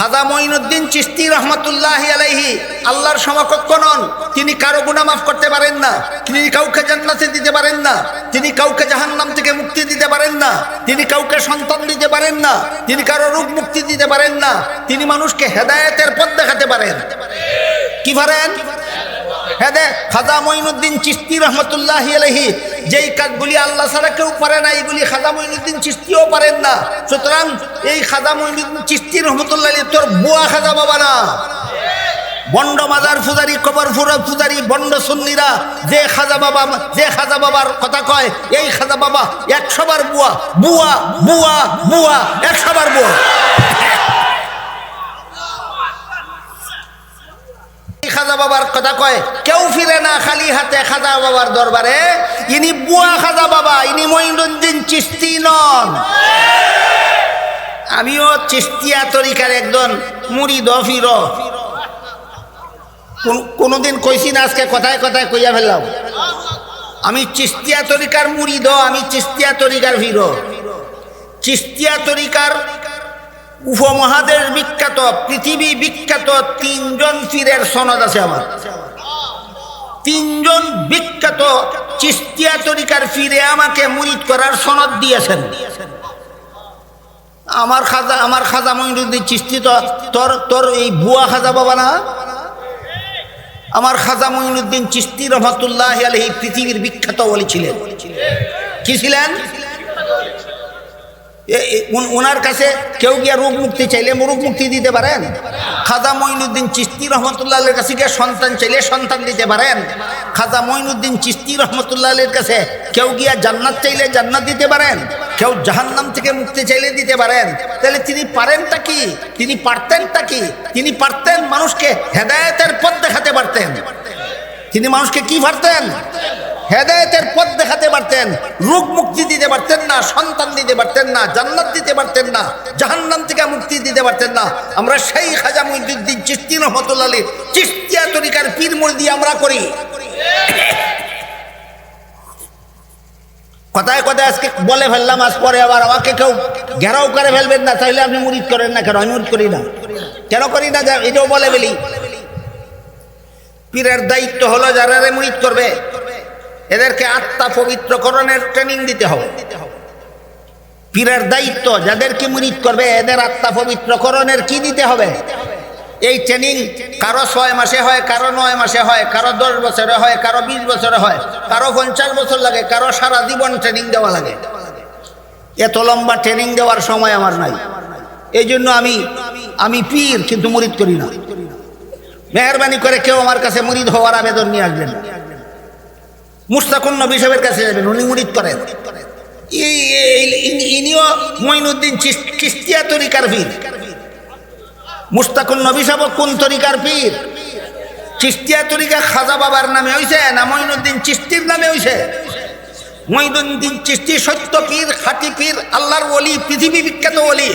খাজা মঈনুদ্দিন চিস্তি রহমতুল্লাহ আলাইহি আল্লাহর সমকক্ষ নন। তিনি কারও গুণা মাফ করতে পারেন না। তিনি কাউকে জান্নাতে দিতে পারেন না। তিনি কাউকে জাহান্নাম থেকে মুক্তি দিতে পারেন না। তিনি কাউকে সন্তান দিতে পারেন না। তিনি কারও রূপ মুক্তি দিতে পারেন না। তিনি মানুষকে হেদায়েতের পথ দেখাতে পারেন। কি পারেন? হ্যাঁ দে খাজা মঈনুদ্দিন চিস্তি রহমতুল্লাহ আলহি যেই কাজগুলি আল্লাহ ছাড়া কেউ পারে না, এইগুলি খাজা মঈনুদ্দিন চিস্তিও পারেন না। সুতরাং এই খাজা মঈনুদ্দিন চিস্তি রহমতুল্লাহ আলী তোর বুয়া খাজা বাবা না। বন্ড মাজার ফুজারি কবর ফুরা ফুজারি বন্ড সুন্নিরা, যে খাজা বাবা, যে খাজা বাবার কথা কয়, এই খাজা বাবা একশো বার বুয়া বুয়া বুয়া বুয়া, একশো বার বুয়া। খাজা বাবার কথা কয়, কেউ ফিরে না খালি হাতে খাজা বাবার দরবারে। ইনি বুয়া খাজা বাবা, ইনি মঈনুদ্দিন চিস্তি নন। আমিও চিস্তিয়া তরিকার একজন মুড়ি দফির কোনোদিন কইছি না আজকে, কথায় কথায় কইয়া ফেললাম। আমি চিস্তিয়া তরিকার মুড়ি দ আমি চিস্তিয়া তরিকার ভির চিস্তিয়া তরিকার উপমহাদেশ বিখ্যাত, পৃথিবী বিখ্যাত তিনজন পীরের সনদ আছে আমার। তিনজন বিখ্যাত চিস্তিয়া তরিকার ফিরে আমাকে মুরিদ করার সনদ দিয়েছেন। আমার খাজা আমার খাজা মহিনুদ্দিন চিস্তি তো, তোর তোর এই বুয়া খাজা বাবা না? আমার খাজা মহিনুদ্দিন চিস্তি রহমতুল্লাহ আলহি পৃথিবীর বিখ্যাত বলি ছিলেন। কি ছিলেন? ওনার কাছে কেউ গিয়া রোগ মুক্তি চাইলে রোগ মুক্তি দিতে পারেন। খাজা মঈনুদ্দিন চিস্তি রহমতুল্লাহের কাছে গিয়ে সন্তান চাইলে সন্তান দিতে পারেন। খাজা মঈনুদ্দিন চিস্তি রহমতুল্লাহের কাছে কেউ গিয়া জান্নাত চাইলে জান্নাত দিতে পারেন। কেউ জাহান্নাম থেকে মুক্তি চাইলে দিতে পারেন। তাহলে তিনি পারেনটা কি? তিনি পারতেনটা কি? তিনি পারতেন মানুষকে হেদায়েতের পথ দেখাতে পারতেন। তিনি মানুষকে কি পারতেন? হেদায়েতের পথ দেখাতে পারতেন, রোগ মুক্তি দিতে পারতেন না, সন্তান দিতে পারতেন না, জান্নাত দিতে পারতেন না, জাহান্নাম থেকে মুক্তি দিতে পারতেন না। আমরা সেই খাজা মহিউদ্দিন চিস্তি রহমতুল্লাহ আলী চিস্তিয়া তরিকার পীর মুরিদি আমরা করি। কথায় কথায় আজকে বলে ফেললাম, আজ পরে আবার আমাকে কেউ ঘেরাও করে ফেলবেন না তাহলে আপনি মুরিদ করেন না কেন? আমি মুরিদ করি না। কেন করি না? এটাও বলে ফেলি। পীরের দায়িত্ব হলো যারা মুরিদ করবে। এদেরকে আত্মা পবিত্রকরণের ট্রেনিং দিতে হবে। পীরের দায়িত্ব যাদেরকে মুরিদ করবে, এদের আত্মা পবিত্রকরণের কি দিতে হবে? এই ট্রেনিং কারও ছয় মাসে হয়, কারও নয় মাসে হয়, কারও দশ বছরে হয়, কারও বিশ বছরে হয়, কারও পঞ্চাশ বছর লাগে, কারও সারা জীবন ট্রেনিং দেওয়া লাগে। এত লম্বা ট্রেনিং দেওয়ার সময় আমার নাই। এই জন্য আমি আমি পীর, কিন্তু মুরিদ করি না। মেহরবানি করে কেউ আমার কাছে মুরিদ হওয়ার আবেদন নিয়ে আসবেন না। মুস্তাকুন নবী সাহেবের কাছে যাবেন, উনি মুরিদ করেন। ইনিও মঈনুদ্দিন চিস- চিস্তিয়া তরিকার পীর। মুস্তাকুন নবী সাহেব কোন তরিকার পীর? চিস্তিয়া তরিকা খাজা বাবার নামে হইছে, না মঈনুদ্দিন চিস্তির নামে হইছে? মঈনুদ্দিন চিস্তি সত্য পীর, খাটি পীর, আল্লাহর ওলি, পৃথিবী বিখ্যাত ওলি।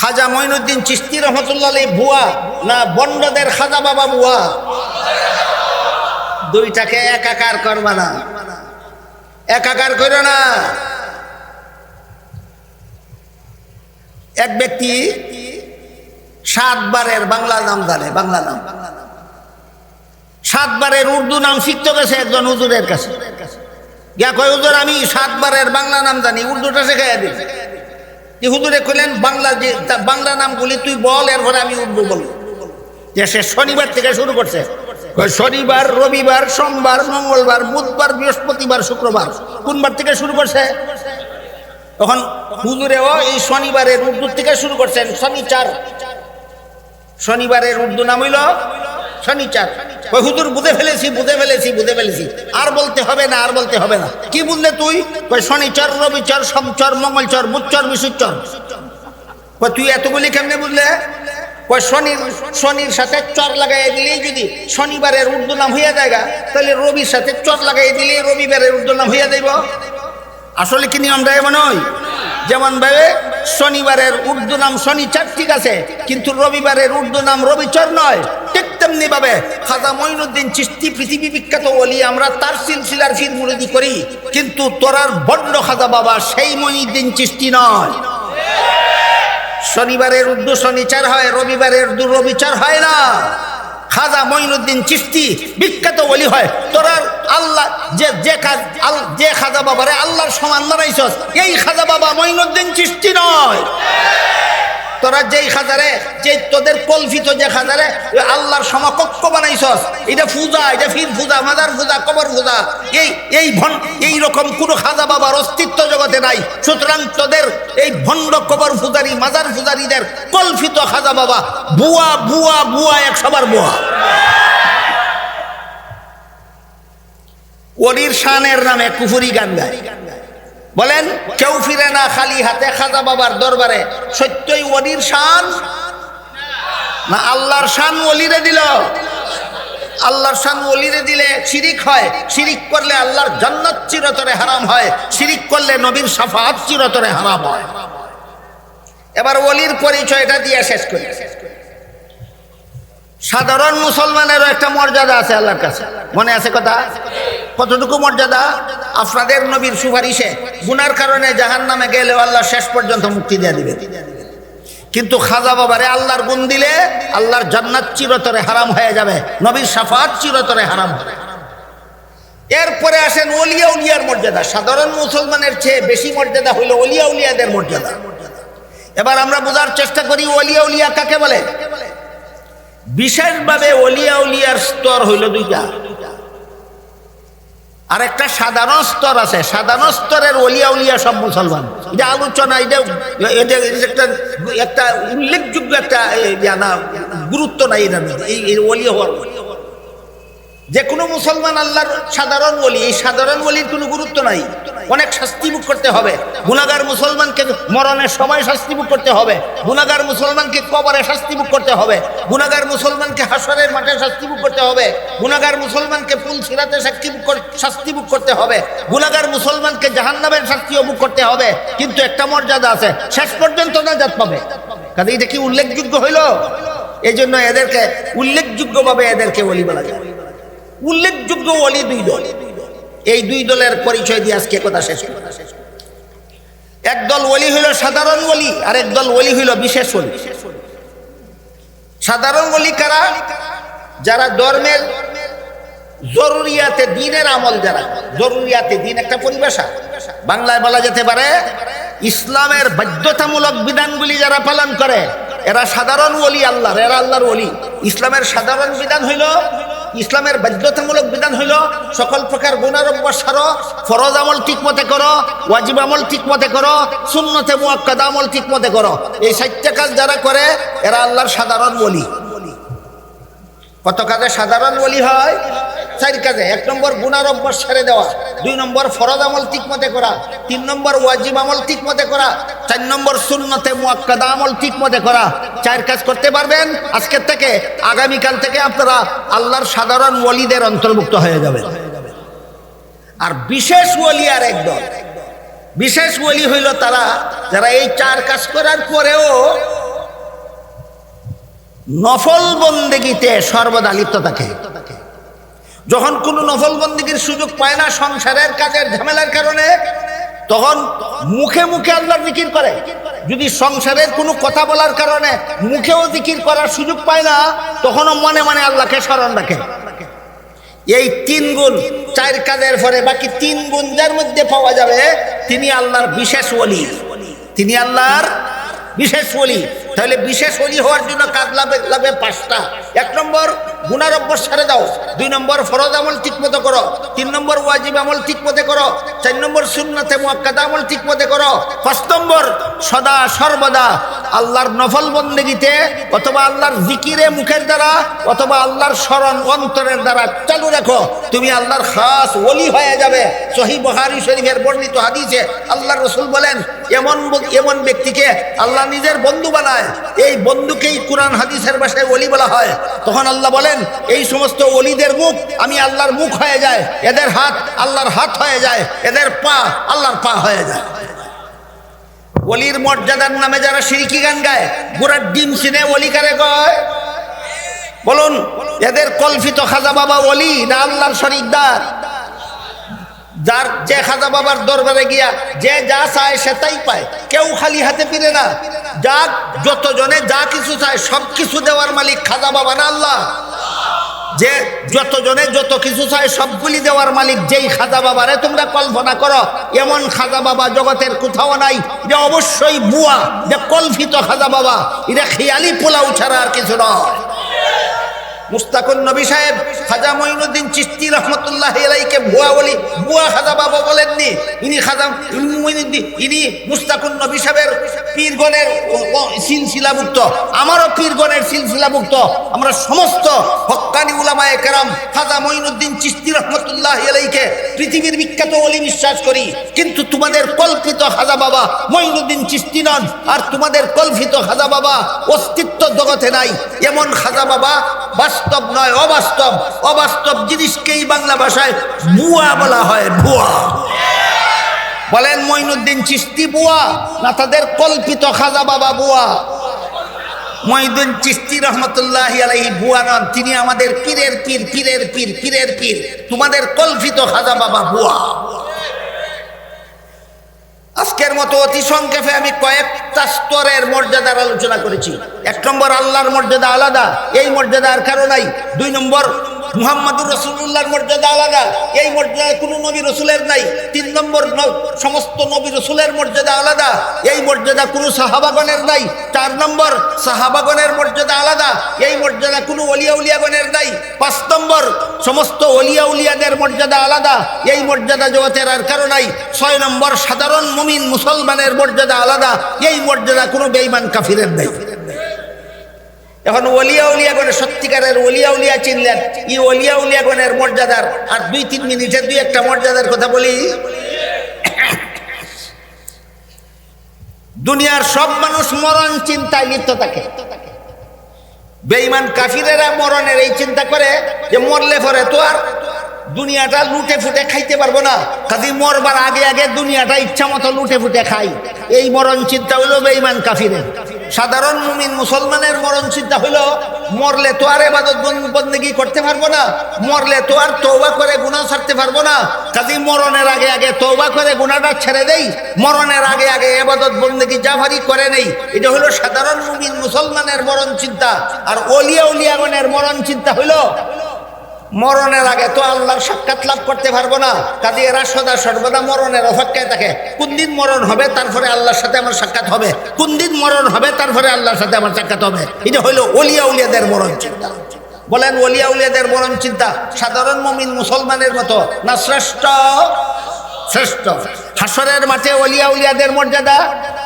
খাজা মঈনুদ্দিন চিস্তি রহমতুল্লাহ ভুয়া না বন্ডদের খাজা বাবা বুয়া দুইটাকে একাকার করবা না। একাকার করো না। এক ব্যক্তি সাতবারের বাংলা নাম জানে, বাংলা নাম। সাতবারের উর্দু নাম শিখতে গেছে একজন হুজুরের কাছে। গিয়া আমি সাতবারের বাংলা নাম জানি, উর্দুটা শেখাইয়া দিই যে হুজুরে কইলেন, বাংলা যে বাংলা নামগুলি তুই বল, এরপরে আমি উঠবো বলব যে সে শনিবার থেকে শুরু করছে। শনিবার, রবিবার, সোমবার, মঙ্গলবার, বুধবার, বৃহস্পতিবার, শুক্রবার, কোনবার থেকে শুরু করছে? তখন হুজুরেও এই শনিবারের উর্দু থেকে শুরু করছেন, শনিচার। শনিবারের উর্দু নাম হইল শনিচার। ওই হুজুর, বুঝে ফেলেছি বুঝে ফেলেছি বুঝে ফেলেছি। আর বলতে হবে না, আর বলতে হবে না। কি বুঝলে তুই? কই, শনিচর, রবিচর, সোমচর, মঙ্গলচর বুচ্চর বিশুচর। কই, তুই এতগুলি কেমনে বুঝলে? কয় শনির শনির সাথে চর লাগাই দিলেই যদি শনিবারের উর্দু নাম হইয়া জায়গা তাহলে রবির সাথে চর লাগাই দিলেই রবিবারের উর্দু নাম হইয়া যাইব। আসলে কি নিয়মটা এমন হয়? যেমন ভাবে শনিবারের উর্দু নাম শনিচার ঠিক আছে, কিন্তু রবিবারের উর্দু নাম রবিচর নয়। ঠিক তেমনি ভাবে খাজা মঈনুদ্দিন চিস্তি পৃথিবী বিখ্যাত বলি আমরা তার সিলসিলার ফির মুরিদি করি, কিন্তু তোরার বড্ড খাজা বাবা সেই মঈনুদ্দিন চিস্তি নয়। শনিবারের উর্দু শনিচার হয়, রবিবারের উর্দু রবিচার হয় না। খাজা মঈনুদ্দিন চিস্তি বিখ্যাত বলি হয়। তোরা আল্লাহ যে যে কাজ যে খাজা বাবারে আল্লাহর সমান বানাইছস এই খাজা বাবা মঈনুদ্দিন চিস্তি নয়। তোরা যেই খাজারে যে তোদের কল্পিত যে খাজারে আল্লাহর সমকক্ষ বানাইছস। এটা পূজা, এটা ফির পূজা মাদার পূজা, কবর পূজা। এই এই ভন, এই রকম কোনো খাজা বাবার অস্তিত্ব জগতে নাই। সুতরাং তোদের এই ভণ্ড কবর পূজারি, মাজার পূজারীদের কল্পিত খাজা বাবা, বুয়া বুয়া বুয়া, এক সবার বুয়া। ওরির শানের নামে কুফুরি গান গায়। বলেন, কেউ ফিরে না খালি হাতে খাজা বাবার দরবারে। সত্যই ওলির শান? না, আল্লাহর শান ওলিরে দিল। আল্লাহর শান ওলিরে দিলে শিরিক হয়। শিরিক করলে আল্লাহর জান্নাত চিরতরে হারাম হয়। শিরিক করলে নবীর সাফাত চিরতরে হারাম হয়। এবার ওলির পরিচয়টা দিয়ে শেষ করি। সাধারণ মুসলমানেরও একটা মর্যাদা আছে আল্লাহর কাছে। মনে আছে কথা? কতটুকু মর্যাদা? আপনাদের নবীর সুপারিশে। গুনার কারণে জাহান নামে গেলেও আল্লাহ শেষ পর্যন্ত মুক্তি দিয়ে দিবে। কিন্তু খাজা বাবারে আল্লাহর গুণ দিলে আল্লাহর জান্নাত চিরতরে হারাম হয়ে যাবে। নবীর সাফাত চিরতরে হারাম। হবে এরপরে আসেন অলিয়া উলিয়ার মর্যাদা। সাধারণ মুসলমানের চেয়ে বেশি মর্যাদা হইল অলিয়া উলিয়াদের মর্যাদা। এবার আমরা বোঝার চেষ্টা করি, অলিয়া উলিয়া কাকে বলে? বিশেষভাবে অলিয়া উলিয়ার স্তর হইল দুইটা। আর একটা সাধারণ স্তর আছে। সাধারণ স্তরের অলিয়া উলিয়া সব মুসলমান। এটা আলোচনা, এটা এটা একটা একটা উল্লেখযোগ্য একটা জানা গুরুত্ব নাই এটা এই অলিয়া হওয়ার যে কোনো মুসলমান আল্লাহর সাধারণ বলি এই সাধারণ বলির কোনো গুরুত্ব নাই। অনেক শাস্তি ভোগ করতে হবে। গুণাগার মুসলমানকে মরণের সময় শাস্তি ভোগ করতে হবে। গুণাগার মুসলমানকে কবরে শাস্তি ভোগ করতে হবে। গুণাগার মুসলমানকে হাসরের মাঠে শাস্তি ভোগ করতে হবে। গুণাগার মুসলমানকে পুল সিরাতে কর- শাস্তি ভোগ করতে হবে। গুণাগার মুসলমানকে জাহান্নামের শাস্তিও ভোগ করতে হবে। কিন্তু একটা মর্যাদা আছে, শেষ পর্যন্ত না জাত পাবে। কাজে এটা কি উল্লেখযোগ্য হইল? এই জন্য এদেরকে উল্লেখযোগ্যভাবে এদেরকে বলি বলা যায়। উল্লেখযোগ্য অলি দুই দল। এই দুই দলের পরিচয় দিয়ে আজকে কথা শেষ করি। একদল ওলি হইল সাধারণ ওলি আর একদল ওলি হইল বিশেষ ওলি। সাধারণ বলি কারা যারা ধর্মের জরুরিয়াতে দিনের আমল যারা, জরুরিয়াতে দিন একটা পরিভাষা, বাংলায় বলা যেতে পারে, ইসলামের বাধ্যতামূলক বিধানগুলি যারা পালন করে, এরা সাধারণ ওলি আল্লাহর, এরা আল্লাহর ওলি। ইসলামের সাধারণ বিধান হইল ইসলামের বাধ্যতামূলক বিধান হইল, সকল প্রকার গুণার সারো ফরজ আমল ঠিক মতে করো, ওয়াজিব আমল ঠিক মতে করো শূন্যতে মুয়াক্কাদ আমল ঠিক মতে করো। এই সাতটা কাজ যারা করে, এরা আল্লাহর সাধারণ বলি কত কাজে সাধারণ বলি হয়? চার কাজে, এক নম্বর গুনার অভ্যাস ছেড়ে দেওয়া, দুই নম্বর ফরজ আমল ঠিক মতে করা, তিন নম্বর ওয়াজিব আমল ঠিক মতে করা, চার নম্বর শূন্যতে মুয়াক্কাদা আমল ঠিক মতে করা। চার কাজ করতে পারবেন, আজকের থেকে, আগামীকাল থেকে আপনারা আল্লাহর সাধারণ ওলিদের অন্তর্ভুক্ত হয়ে যাবেন। আর বিশেষ ওলি আর একদল বিশেষ ওলি হইল তারা, যারা এই চার কাজ করার পরেও নফল বন্দেগিতে সর্বদা লিপ্ত থাকে। যখন কোনো নফল বন্দিগির সুযোগ পায় না সংসারের কাজের ঝামেলার কারণে, তখন মুখে মুখে আল্লাহর জিকির করে। যদি সংসারের কোনো কথা বলার কারণে মুখেও জিকির করার সুযোগ পায় না, তখনও মনে মনে আল্লাহকে স্মরণ রাখে। এই তিন গুণ চার কাজের পরে বাকি তিন গুণ যার মধ্যে পাওয়া যাবে, তিনি আল্লাহর বিশেষ ওলি। তিনি আল্লাহর বিশেষ ওলি। তাহলে বিশেষ ওলি হওয়ার জন্য কাজ লাগবে লাগবে পাঁচটা। এক নম্বর অভ্যাস ছেড়ে দাও। দুই নম্বর, ফরজ আমল ঠিক মতো করো। তিন নম্বর, ওয়াজিব আমল ঠিক মতো করো। চার নম্বর, সুন্নতে মুয়াক্কাদা আমল ঠিক মতো করো। পাঁচ নম্বর, সদা সর্বদা আল্লাহর নফল বন্দেগিতে অথবা আল্লাহর জিকিরে মুখের দ্বারা অথবা আল্লাহর স্মরণ অন্তরের দ্বারা চালু রাখো। তুমি আল্লাহর খাস ওলি হয়ে যাবে। সহি বহারি শরীফের বর্ণিত হাদিসে আল্লাহ রসুল বলেন, এমন এমন ব্যক্তিকে আল্লাহ নিজের বন্ধু বানায়। এই বন্ধুকেই কোরআন হাদিসের ভাষায় ওলি বলা হয়। তখন আল্লাহ বলেন, এই সমস্ত অলিদের মুখ আমি আল্লাহর মুখ হয়ে যায়, এদের হাত আল্লাহর হাত হয়ে যায়, এদের পা আল্লাহর পা হয়ে যায়। অলির মর্যাদার নামে যারা সিরিকি গান গায় গোড়ার ডিম সিনে অলি কারে কয়? বলুন, এদের কল্পিত খাজা বাবা অলি না আল্লাহর শরিকদার? যার যে খাজা বাবার দরবারে গিয়া যে যা চায় সে তাই পায়। কেউ খালি হাতে ফিরে না। যা যতজনে যা কিছু চায় সব কিছু দেওয়ার মালিক খাজা বাবা না আল্লাহ। যে যতজনে যত কিছু চায় সবগুলি দেওয়ার মালিক যেই খাজা বাবারে তোমরা কল্পনা করো, এমন খাজা বাবা জগতের কোথাও নাই যে অবশ্যই বুয়া যে কল্পিত খাজা বাবা। এটা খেয়ালি পোলাও ছাড়া আর কিছু নয়। নবী সাহেব খাজা মঈনুদ্দিন চিস্তি রহমতুল্লাহ ভুয়া বলি, ভুয়া খাজা বাবা বলেননি। ইনি খাজা মঈনুদ্দিন, ইনি নবী সাহেবের পীরগণের সিলসিলাভুক্ত। আমারও পীরগণের সিলসিলাভুক্ত। আমরা সমস্ত কেরাম খাজা মঈনুদ্দিন চিস্তি রহমতুল্লাহ পৃথিবীর বিখ্যাত বলি বিশ্বাস করি। কিন্তু তোমাদের কল্পিত খাজা বাবা মঈনুদ্দিন চিস্তি নন, আর তোমাদের কল্পিত খাজা বাবা অস্তিত্ব জগতে নাই। এমন খাজা বাবা বাস্তব নয়, অবাস্তব। অবাস্তব জিনিসকেই বাংলা ভাষায় বুয়া বলা হয়, ভুয়া। বলেন মঈনুদ্দিন চিস্তি বুয়া না তাদের কল্পিত খাজা বাবা বুয়া মঈনুদ্দিন চিস্তি রহমতুল্লাহ আলাইহি বুয়া নন, তিনি আমাদের পীরের পীর পীরের পীর পীরের পীর। তোমাদের কল্পিত খাজা বাবা বুয়া আজকের মতো অতি সংক্ষেপে আমি কয়েকটা স্তরের মর্যাদার আলোচনা করেছি। এক নম্বর, আল্লাহর মর্যাদা আলাদা, এই মর্যাদার আর কারও নাই। দুই নম্বর মুহাম্মাদুর রসুল্লাহর মর্যাদা আলাদা। এই মর্যাদা কোনো নবী রসুলের নাই। তিন নম্বর সমস্ত নবী রসুলের মর্যাদা আলাদা। এই মর্যাদা কোনো সাহাবাগণের নাই। চার নম্বর, সাহাবাগণের মর্যাদা আলাদা। এই মর্যাদা কোনো অলিয়া উলিয়াগণের নাই। পাঁচ নম্বর, সমস্ত অলিয়া উলিয়াদের মর্যাদা আলাদা। এই মর্যাদা জগতের আর কারও নাই। ছয় নম্বর, সাধারণ মুমিন মুসলমানের মর্যাদা আলাদা। এই মর্যাদা কোনো বেইমান কাফিরের নেই। এখন অলিয়া উলিয়াগণের সত্যিকারের অলিয়া উলিয়া চিনলেন। ই অলিয়া উলিয়াগণের মর্যাদার। আর দুই, তিন মিনিটের দুই একটা মর্যাদার কথা বলি। দুনিয়ার সব মানুষ মরণ চিন্তায় লিপ্ত থাকে। বেঈমান কাফিরেরা মরণের এই চিন্তা করে যে মরলে পরে তো আর দুনিয়াটা লুটে ফুটে খাইতে পারব না। কাজী মরবার আগে আগে দুনিয়াটা ইচ্ছা মতো লুটে ফুটে খাই। এই মরণ চিন্তা হলো বেঈমান কাফিরের। সাধারণ মুমিন মুসলমানের মরণ চিন্তা হইল, মরলে তো আর এবাদত বন্দেগি করতে পারব না, মরলে তো আর তৌবা করে গুণা ছাড়তে পারব না। কাজী মরণের আগে আগে তৌবা করে গুণাটা ছেড়ে দেই, মরণের আগে আগে এবাদত বন্দেগি জাফারি করে নেই। এটা হলো সাধারণ মুমিন মুসলমানের মরণ চিন্তা, আর অলিয়া উলিয়াগণের মরণ চিন্তা হইল মরণের আগে তো আল্লাহর সাক্ষাৎ লাভ করতে পারব না। কাজে এরা সদা সর্বদা মরণের অপেক্ষায় থাকে। কোন দিন মরণ হবে তারপরে আল্লাহর সাথে আমার সাক্ষাৎ হবে। কোন দিন মরণ হবে তারপরে আল্লাহর সাথে আমার সাক্ষাৎ হবে। এটা হইল অলিয়া উলিয়াদের মরণ চিন্তা। বলেন অলিয়া উলিয়াদের মরণ চিন্তা সাধারণ মমিন মুসলমানের মতো না শ্রেষ্ঠ? শ্রেষ্ঠ। হাসরের মাঠে অলিয়া উলিয়াদের মর্যাদা,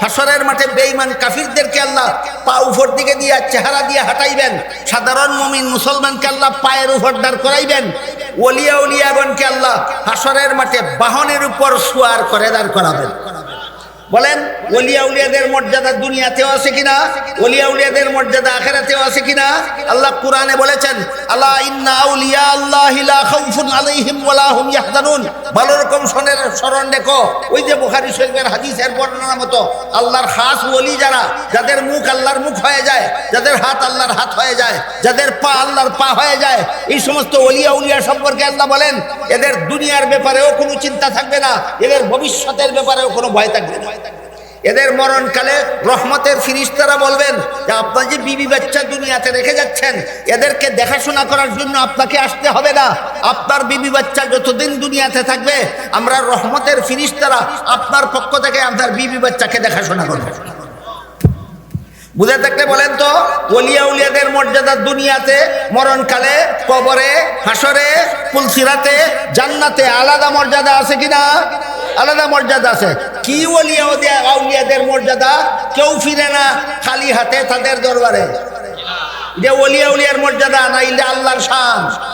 হাসরের মাঠে বেঈমান কাফিরদেরকে আল্লাহ পা উপর দিকে দিয়া চেহারা দিয়ে হাঁটাইবেন। সাধারণ মমিন মুসলমানকে আল্লাহ পায়ের উপর দাঁড় করাইবেন। অলিয়া উলিয়াগণকে আল্লাহ হাসরের মাঠে বাহনের উপর সোয়ার করে দাঁড় করাবেন। বলেন, ওলিয়া উলিয়াদের মর্যাদা দুনিয়াতেও আছে কিনা? ওলিয়া উলিয়াদের মর্যাদা আখেরাতেও আছে কিনা? আল্লাহ কোরআনে বলেছেন আল্লাহ ইন্না আউলিয়া আল্লাহ লা খাউফুন আলাইহিম ওয়ালা হুম ইয়াহজানুন। ভালো রকম শোনের স্মরণ দেখো ওই যে বুখারী শরীফের হাদিসের বর্ণনা মতো, আল্লাহর খাস ওলি যারা, যাদের মুখ আল্লাহর মুখ হয়ে যায়, যাদের হাত আল্লাহর হাত হয়ে যায়, যাদের পা আল্লাহর পা হয়ে যায়, এই সমস্ত ওলিয়া উলিয়া সম্পর্কে আল্লাহ বলেন, এদের দুনিয়ার ব্যাপারেও কোনো চিন্তা থাকবে না, এদের ভবিষ্যতের ব্যাপারেও কোনো ভয় থাকবে না। এদের মরণকালে রহমতের ফিরিস্তারা বলবেন যে আপনার যে বিবি বাচ্চা দুনিয়াতে রেখে যাচ্ছেন, এদেরকে দেখাশোনা করার জন্য আপনাকে আসতে হবে না। আপনার বিবি বাচ্চা যতদিন দুনিয়াতে থাকবে, আমরা রহমতের ফিরিস্তারা আপনার পক্ষ থেকে আপনার বিবি বাচ্চাকে দেখাশোনা করব। বুঝে থাকলে বলেন তো অলিয়া উলিয়াদের মর্যাদা দুনিয়াতে, মরণকালে, কবরে, হাসরে পুলসিরাতে জান্নাতে আলাদা মর্যাদা আছে কিনা? আলাদা মর্যাদা আছে। কি ওলিয়া উলিয়া- আউলিয়াদের মর্যাদা? কেউ ফিরে না খালি হাতে তাদের দরবারে। যে ওলিয়া উলিয়ার মর্যাদা, না ইলে আল্লাহর শান?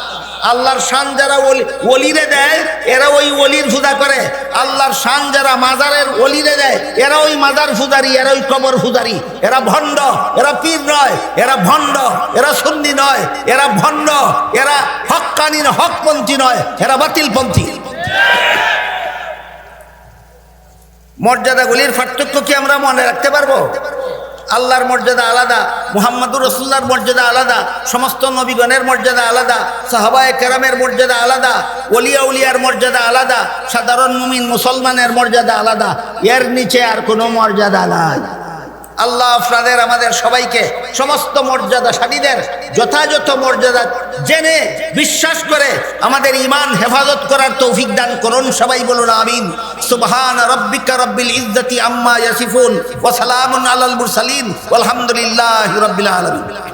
আল্লাহর শান যারা ওলি ওলিরে দেয় এরা ওই ওলির ফুজা করে। আল্লাহর শান যারা মাজারের ওলিরে দেয় এরা ওই মাজার ফুজারি এরা ওই কবর ফুজারি এরা ভণ্ড এরা পীর নয় এরা ভণ্ড এরা সুন্নি নয় এরা ভণ্ড এরা হক্কানি নয়, হকপন্থী নয় এরা বাতিলপন্থী। মর্যাদাগুলির পার্থক্য কি আমরা মনে রাখতে পারব? আল্লাহর মর্যাদা আলাদা, মোহাম্মদুর রসুল্লার মর্যাদা আলাদা, সমস্ত নবীগণের মর্যাদা আলাদা, সাহাবায় কেরামের মর্যাদা আলাদা ওলিয়া উলিয়ার মর্যাদা আলাদা, সাধারণ মুমিন মুসলমানের মর্যাদা আলাদা। এর নিচে আর কোনো মর্যাদা নাই। আল্লাহ আপনাদের, আমাদের সবাইকে সমস্ত মর্যাদা মর্যাদাশালীদের যথাযথ মর্যাদা জেনে বিশ্বাস করে আমাদের ইমান হেফাজত করার তৌফিক দান করুন। সবাই বলুন আমিন। সুবহান রব্বিকা রব্বিল ইজ্জতি আম্মা ইয়াসিফুন ওয়া সালামুন আলাল মুরসালিন। আলহামদুলিল্লাহি রাব্বিল আলামিন।